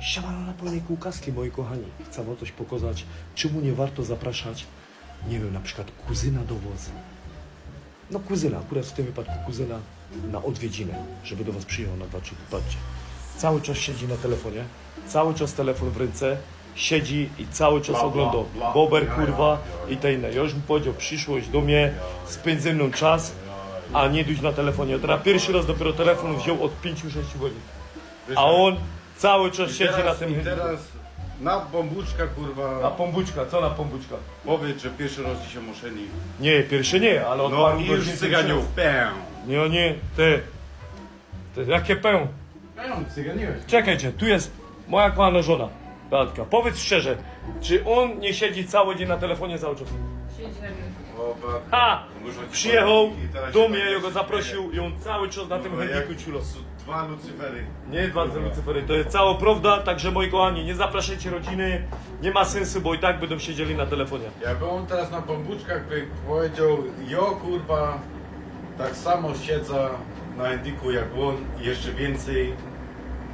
Siemano na pełnej kółkaski, moi kochani. Chcę wam coś pokazać, czemu nie warto zapraszać, nie wiem, na przykład kuzyna do wozu. No kuzyna, akurat w tym wypadku kuzyna na odwiedzinę, żeby do was przyjechał na dwa trzy patrzcie. Cały czas siedzi na telefonie, cały czas telefon w ręce, siedzi i cały czas ogląda. Bober, kurwa i te inne. Ja już mu powiedział, przyszłość do mnie, spędź ze mną czas, a nie duś na telefonie. Teraz pierwszy raz dopiero telefon wziął od 5-6 godzin. A on cały czas I siedzi teraz, na tym. I teraz na bombuczka kurwa. Na pombuczka, co na pombuczka? Powiedz, że pierwszy raz dzisiaj muszeni. Nie, pierwszy nie, ale od No paru i godzin już pierwszy raz. Pę. Nie, o nie, te. te jakie pę? Pę, cyganiłeś. Czekajcie, tu jest moja kochana żona, Beatka. Powiedz szczerze, czy on nie siedzi cały dzień na telefonie cały czas? Siedzi na biurku. Ha! Przyjechał do mnie, tak ja go zaprosił i on cały czas na tym jak ciulo. Dwa lucyfery. Nie, dwa Lucyfery, to jest cała prawda, także moi kochani, nie zapraszajcie rodziny, nie ma sensu, bo i tak będą siedzieli na telefonie. Jakby on teraz na bombuczkach by powiedział, jo kurwa, tak samo siedzę na Endiku jak on i jeszcze więcej,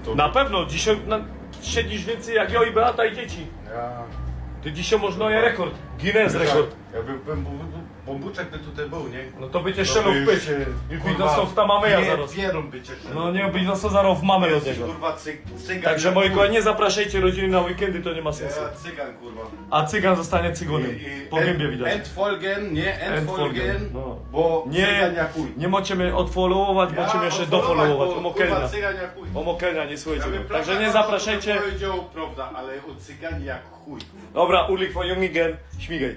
to Na pewno, dzisiaj na, siedzisz więcej jak ja i Beata i dzieci. ja... Ty dzisiaj można je rekord, Guinness Tak, rekord. Jakby bombu- bombuczek by tutaj był, nie? No to by cię strzelał by w się, I kurwa, byś dostał w tamameja pie- zaraz. By cię. No nie, dostał zaraz w mamę od niego. kurwa cy, cygan. Także moi kochani, nie zapraszajcie rodziny na weekendy, to nie ma sensu. Ja cygan kurwa. A cygan zostanie cygonem. Po gębie widać. Endfolgen, nie Endfolgen, Endfolgen, no. bo Nie, cygan jak chuj. nie mnie odfollowować, Ja mnie jeszcze odfollować, dofollowować. bo, Omokelnia. Kurwa cygan jak chuj. Omokelnia, nie słuchajcie. Ja go. bym Także nie zapraszajcie. to powiedział prawda, ale o cyganie jak chuj. Dobra, Ulik Young again. Śmigaj.